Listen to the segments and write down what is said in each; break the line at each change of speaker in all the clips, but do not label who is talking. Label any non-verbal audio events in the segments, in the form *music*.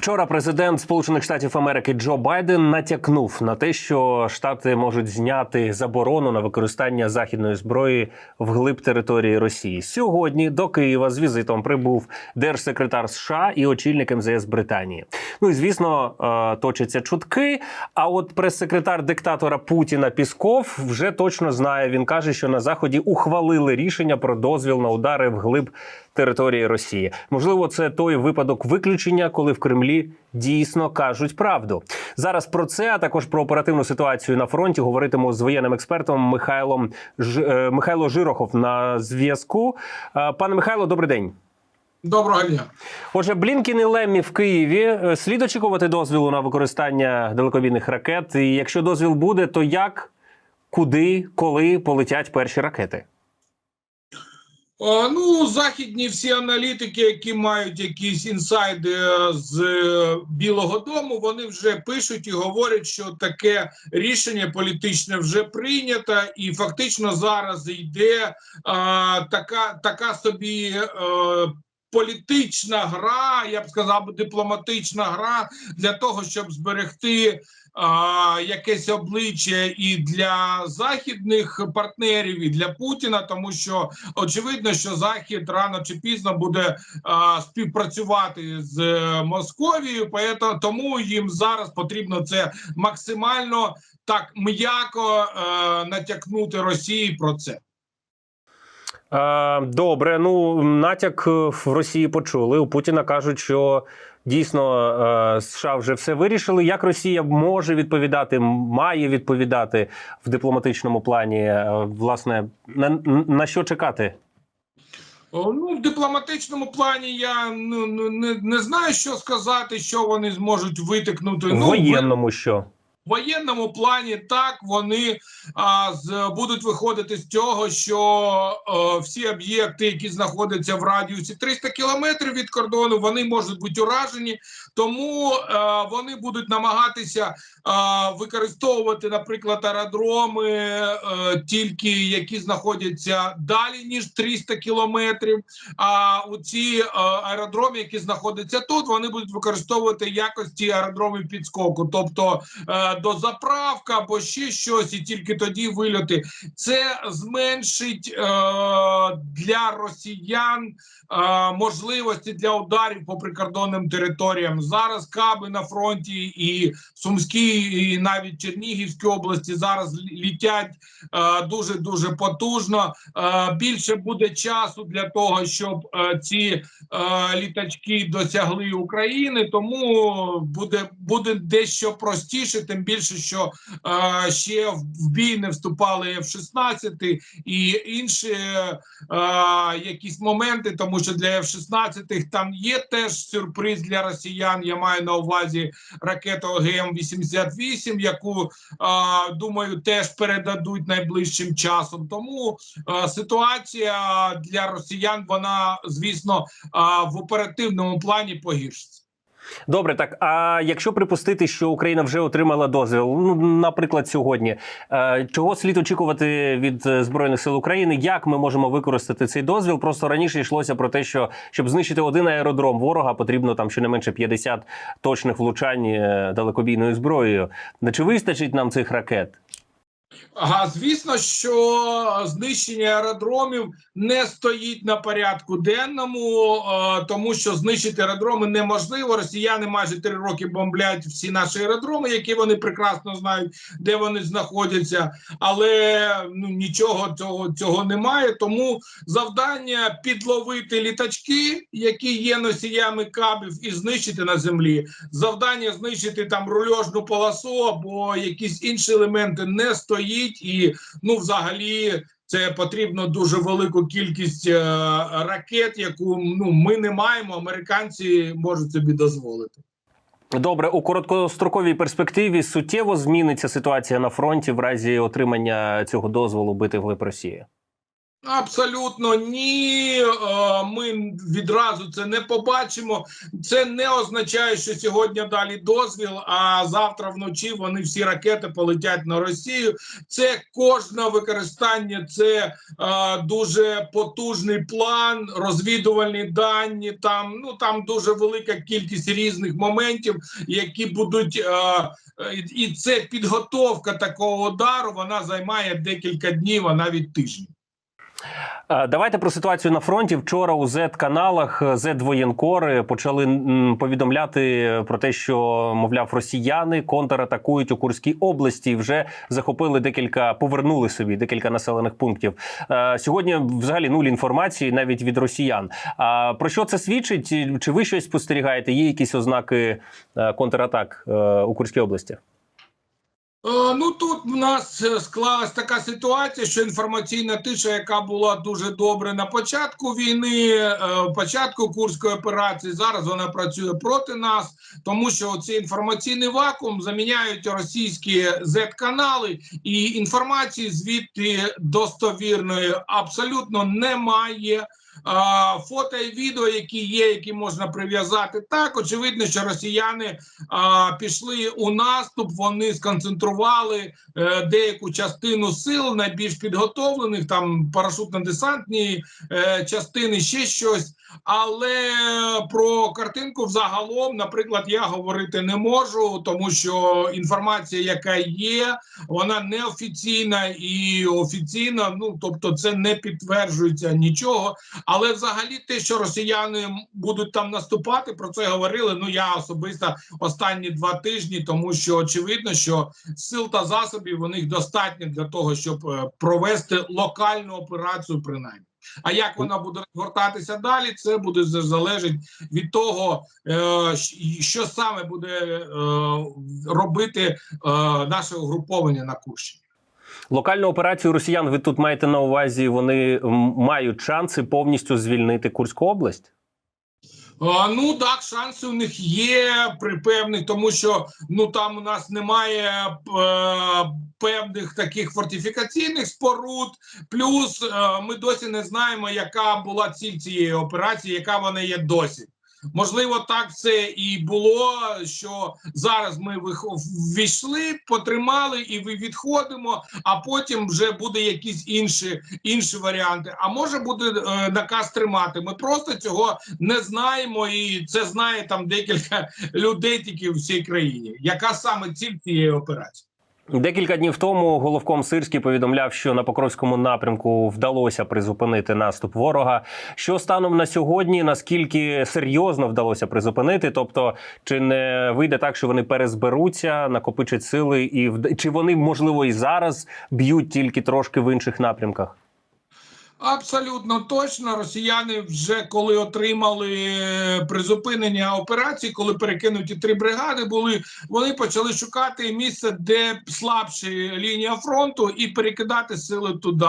Вчора президент Сполучених Штатів Америки Джо Байден натякнув на те, що штати можуть зняти заборону на використання західної зброї вглиб території Росії. Сьогодні до Києва з візитом прибув держсекретар США і очільник МЗС Британії. Ну і звісно, е, точаться чутки. А от прес-секретар диктатора Путіна Пісков вже точно знає. Він каже, що на заході ухвалили рішення про дозвіл на удари вглиб території Росії. Можливо, це той випадок виключення, коли в Кремлі дійсно кажуть правду. Зараз про це, а також про оперативну ситуацію на фронті, говоритиму з воєнним експертом Михайлом Ж... е, Михайло Жирохов на зв'язку. Е, Пане Михайло, добрий день.
Доброго дня.
Отже, Блінкін і Леммі в Києві Е, слід очікувати дозвілу на використання далекобійних ракет. І якщо дозвіл буде, то як, куди, коли полетять перші ракети?
Ну, західні всі аналітики, які мають якісь інсайди е, з е, Білого Дому, вони вже пишуть і говорять, що таке рішення політичне вже прийнято, і фактично зараз йде а, така, така собі. Е, Політична гра, я б сказав, дипломатична гра для того, щоб зберегти якесь обличчя і для західних партнерів, і для Путіна, тому що очевидно, що Захід рано чи пізно буде а, співпрацювати з е, Московією, тому їм зараз потрібно це максимально так м'яко е, натякнути Росії про це.
Е, Добре, ну натяк е, в Росії почули. У Путіна кажуть, що дійсно е, США вже все вирішили. Як Росія може відповідати, має відповідати в дипломатичному плані? Е, Власне, на, на що чекати?
Ну, в дипломатичному плані я ну, ну, не, не знаю, що сказати, що вони зможуть витикнути.
В
Ну,
воєнному що?
В воєнному плані так вони а, з, будуть виходити з цього, що е, всі об'єкти, які знаходяться в радіусі 300 кілометрів від кордону, вони можуть бути уражені, тому е, вони будуть намагатися е, використовувати, наприклад, аеродроми е, тільки які знаходяться далі ніж 300 кілометрів. А у ці е, аеродроми, які знаходяться тут, вони будуть використовувати якості аеродромів підскоку, тобто е, до заправка або ще щось, і тільки тоді вильоти. Це зменшить е, для росіян е, можливості для ударів по прикордонним територіям. Зараз каби на фронті і Сумській, і навіть Чернігівській області зараз літять е, дуже дуже потужно. Е, більше буде часу для того, щоб е, ці е, літачки досягли України, тому буде буде дещо простіше, тим більше, що е, ще в, в бій не вступали F-16 і інші е, якісь моменти, тому що для F-16 там є теж сюрприз для росіян. Я маю на увазі ракету ГМ-88, яку е, думаю теж передадуть найближчим часом. Тому е, ситуація для росіян вона звісно е, в оперативному плані погіршиться.
Добре, так а якщо припустити, що Україна вже отримала дозвіл, ну наприклад, сьогодні, е, чого слід очікувати від е, збройних сил України? Як ми можемо використати цей дозвіл? Просто раніше йшлося про те, що щоб знищити один аеродром ворога, потрібно там щонайменше 50 точних влучань е, далекобійною зброєю. Чи вистачить нам цих ракет?
Ага, звісно, що знищення аеродромів не стоїть на порядку денному, е, тому що знищити аеродроми неможливо. Росіяни майже три роки бомблять всі наші аеродроми, які вони прекрасно знають, де вони знаходяться, але ну нічого цього цього немає. Тому завдання підловити літачки, які є носіями кабів, і знищити на землі. Завдання знищити там рульожну полосу або якісь інші елементи не стоїть, і ну, взагалі, це потрібно дуже велику кількість е, ракет, яку ну ми не маємо. Американці можуть собі дозволити.
Добре, у короткостроковій перспективі суттєво зміниться ситуація на фронті в разі отримання цього дозволу бити вглиб Росії.
Абсолютно ні. Е, Ми відразу це не побачимо. Це не означає, що сьогодні далі дозвіл, а завтра вночі вони всі ракети полетять на Росію. Це кожне використання, це е, дуже потужний план, розвідувальні дані. Там ну там дуже велика кількість різних моментів, які будуть. Е, і це підготовка такого удару. Вона займає декілька днів, а навіть тижнів.
Е, Давайте про ситуацію на фронті. Вчора у Z-каналах Z-воєнкори почали повідомляти про те, що мовляв росіяни контратакують у Курській області. і Вже захопили декілька, повернули собі декілька населених пунктів. Е, Сьогодні взагалі нуль інформації навіть від росіян. А про що це свідчить? Чи ви щось спостерігаєте? Є якісь ознаки е, контратак е, у Курській області?
Е, Ну тут в нас е, склалась така ситуація, що інформаційна тиша, яка була дуже добре на початку війни, е, початку курської операції, зараз вона працює проти нас, тому що цей інформаційний вакуум заміняють російські Z-канали, і інформації звідти достовірної абсолютно немає. Фото і відео, які є, які можна прив'язати, так очевидно, що росіяни пішли у наступ. Вони сконцентрували е, деяку частину сил, найбільш підготовлених, там парашутно-десантні е, частини, ще щось. Але про картинку взагалом, наприклад, я говорити не можу, тому що інформація, яка є, вона неофіційна і офіційна. Ну тобто, це не підтверджується нічого. Але взагалі, те, що росіяни будуть там наступати, про це говорили. Ну я особисто останні два тижні, тому що очевидно, що сил та засобів у них достатньо для того, щоб е, провести локальну операцію, принаймні. А як вона буде розгортатися далі, це буде залежить від того, е, що саме буде е, робити е, наше угруповання на Курщині.
Локальну операцію росіян ви тут маєте на увазі, вони мають шанси повністю звільнити Курську область?
Ну так, шанси у них є при певних, тому що ну там у нас немає е, певних таких фортифікаційних споруд. Плюс е, ми досі не знаємо, яка була ціль цієї операції, яка вона є досі. Можливо, так це і було. Що зараз ми ввійшли, потримали і ви відходимо, а потім вже буде якісь інші інші варіанти. А може буде е, наказ тримати. Ми просто цього не знаємо, і це знає там декілька *laughs* людей тільки в всій країні. Яка саме ціль цієї операції?
Декілька днів тому головком Сирський повідомляв, що на Покровському напрямку вдалося призупинити наступ ворога. Що станом на сьогодні, наскільки серйозно вдалося призупинити? Тобто, чи не вийде так, що вони перезберуться, накопичать сили, і вд- чи вони можливо і зараз б'ють тільки трошки в інших напрямках?
Абсолютно точно. Росіяни вже коли отримали е, призупинення операції, коли перекинуті три бригади були, вони почали шукати місце, де слабші лінія фронту, і перекидати сили туди.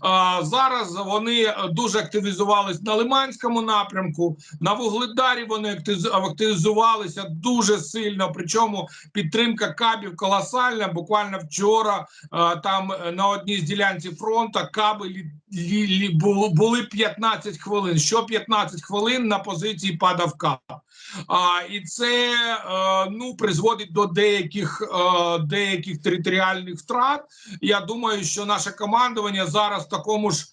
А, зараз вони дуже активізувались на Лиманському напрямку. На Вугледарі вони активізувалися дуже сильно. Причому підтримка кабів колосальна. Буквально вчора а, там е, на одній з ділянці фронту каби лі, були 15 хвилин. Що 15 хвилин на позиції падав кап. А, і це е, ну призводить до деяких е, деяких територіальних втрат. Я думаю, що наше командування зараз в такому ж.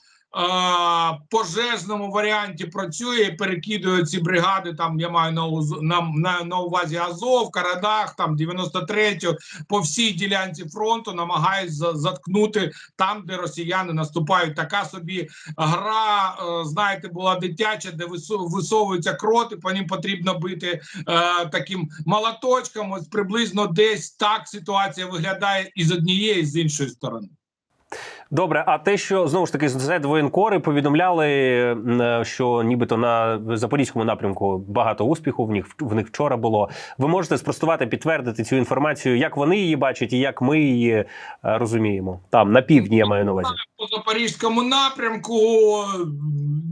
Пожежному варіанті працює і перекидує ці бригади. Там я маю на на, на, увазі Азов, Карадах, там 93-ю, по всій ділянці фронту намагають за- заткнути там, де росіяни наступають. Така собі гра, е, знаєте, була дитяча, де висовуються кроти, по ним потрібно бити е, таким молоточком. Ось приблизно десь так ситуація виглядає і з однієї, з іншої сторони.
Добре, а те, що знову ж таки з воєнкори повідомляли, е, що нібито на запорізькому напрямку багато успіху в них в них вчора було. Ви можете спростувати, підтвердити цю інформацію, як вони її бачать і як ми її е, розуміємо. Там на півдні я маю на увазі.
по запорізькому напрямку.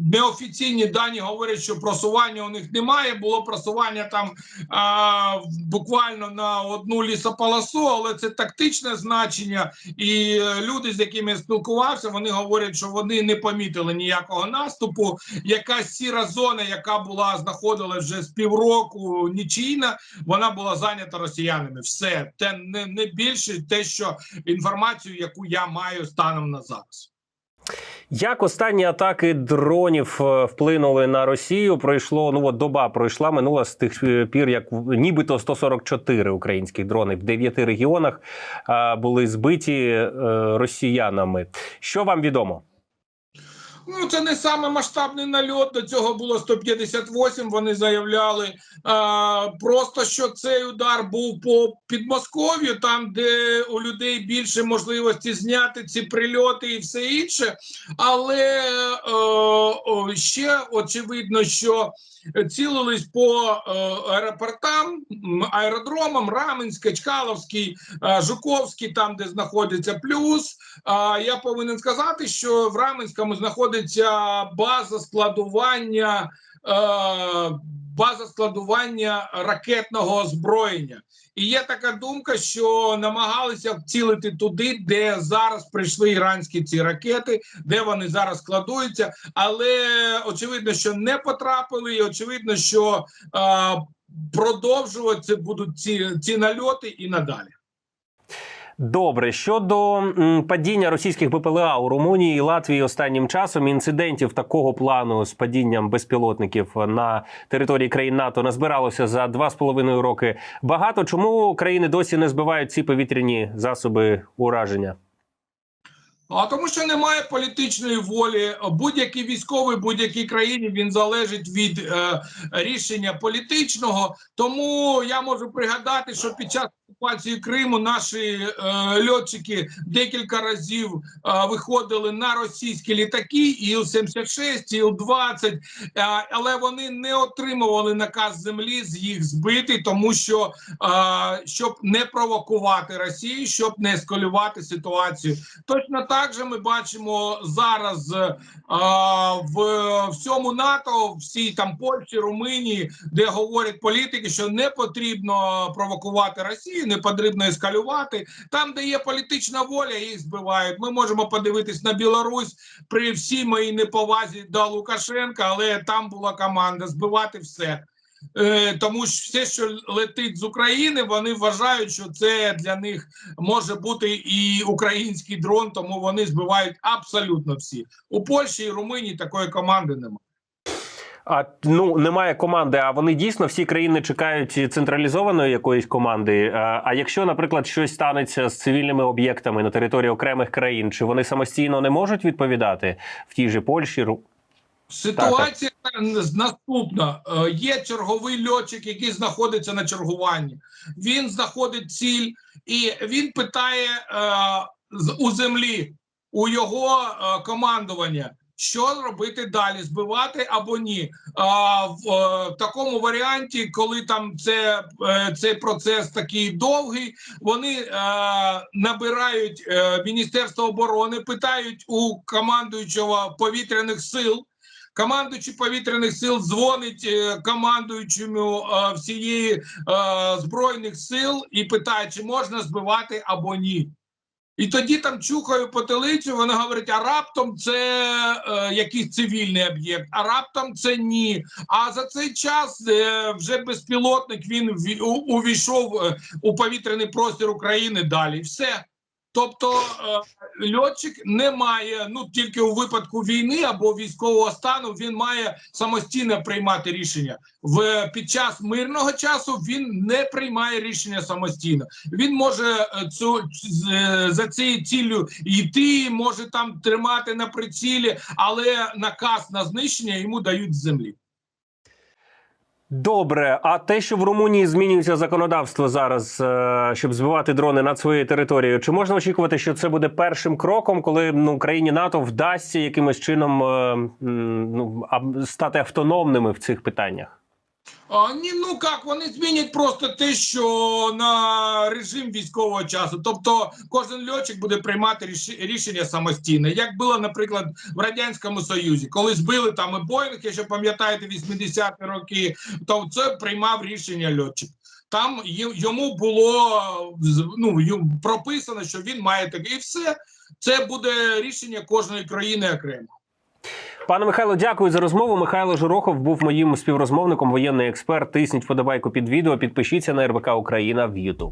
Неофіційні дані говорять, що просування у них немає. Було просування там а, буквально на одну лісополосу, але це тактичне значення. І е, люди, з якими я спілкувався, вони говорять, що вони не помітили ніякого наступу. Якась сіра зона, яка була знаходилась вже з півроку нічийна, вона була зайнята росіянами. Все те не, не більше те, що інформацію, яку я маю станом на зараз.
Як останні атаки дронів е, вплинули на Росію? Пройшло ну от доба пройшла минула з тих е, пір, як нібито 144 українських дрони в дев'яти регіонах були збиті е, росіянами. Що вам відомо?
Ну, це не саме масштабний нальот. До цього було 158, Вони заявляли а, просто, що цей удар був по Підмосков'ю, там, де у людей більше можливості зняти ці прильоти і все інше. Але а, о, ще очевидно, що цілились по е, аеропортам, аеродромам, Раменське, Чкаловський, е, Жуковський, там, де знаходиться плюс. Я повинен сказати, що в Раменському знаходиться база складування. Е, База складування ракетного озброєння, і є така думка, що намагалися вцілити туди, де зараз прийшли іранські ці ракети, де вони зараз складуються. Але очевидно, що не потрапили, і очевидно, що е, продовжувати будуть ці, ці нальоти і надалі.
Добре, щодо падіння російських БПЛА у Румунії і Латвії останнім часом інцидентів такого плану з падінням безпілотників на території країн НАТО назбиралося за два з половиною роки. Багато чому країни досі не збивають ці повітряні засоби ураження?
А тому, що немає політичної волі, будь-який військовий будь-якій країні він залежить від е, рішення політичного. Тому я можу пригадати, що під час окупації Криму наші е, льотчики декілька разів е, виходили на російські літаки, Іл-76, Іл-20, е, але вони не отримували наказ землі з їх збити, тому що е, щоб не провокувати Росію, щоб не ескалювати ситуацію. Точно так же ми бачимо зараз е, в всьому НАТО, всій там Польщі, Румунії, де говорять політики, що не потрібно провокувати Росію, не потрібно ескалювати. Там, де є політична воля, їх збивають. Ми можемо подивитись на Білорусь при всій моїй неповазі до Лукашенка, але там була команда збивати все. Е, тому що все, що летить з України, вони вважають, що це для них може бути і український дрон, тому вони збивають абсолютно всі. У Польщі і Румунії такої команди немає.
А ну немає команди. А вони дійсно всі країни чекають централізованої якоїсь команди. А, а якщо, наприклад, щось станеться з цивільними об'єктами на території окремих країн, чи вони самостійно не можуть відповідати в тій же Польщі? Ру-
Ситуація наступна: Е, є черговий льотчик, який знаходиться на чергуванні. Він знаходить ціль і він питає е, у землі у його е, командування. Що робити далі, збивати або ні? А, в е, такому варіанті, коли там це, е, цей процес такий довгий, вони е, набирають е, Міністерство оборони, питають у командуючого повітряних сил. Командуючий повітряних сил дзвонить е, командуючому е, всієї е, збройних сил і питає, чи можна збивати або ні. І тоді там чухаю потилицю, вони говорять, а раптом це е, якийсь цивільний об'єкт, а раптом це ні. А за цей час е, вже безпілотник він увійшов у повітряний простір України далі. Все. Тобто е, льотчик не має, ну тільки у випадку війни або військового стану він має самостійно приймати рішення. В під час мирного часу він не приймає рішення самостійно. Він може е, цю е, за цією ціллю йти, може там тримати на прицілі, але наказ на знищення йому дають з землі.
Добре, а те, що в Румунії змінюється законодавство зараз, е, щоб збивати дрони над своєю територією, чи можна очікувати, що це буде першим кроком, коли ну країні НАТО вдасться якимось чином е, ну, стати автономними в цих питаннях?
А, ні, ну як, вони змінять просто те, що на режим військового часу. Тобто кожен льотчик буде приймати рішення самостійно. Як було, наприклад, в Радянському Союзі, коли збили там і Боїнг, якщо пам'ятаєте, 80-ті роки, то це приймав рішення льотчик. Там йому було ну, прописано, що він має таке, і все. Це буде рішення кожної країни окремо.
Пане Михайло, дякую за розмову. Михайло Журохов був моїм співрозмовником, воєнний експерт. Тисніть вподобайку під відео. Підпишіться на РБК Україна в YouTube.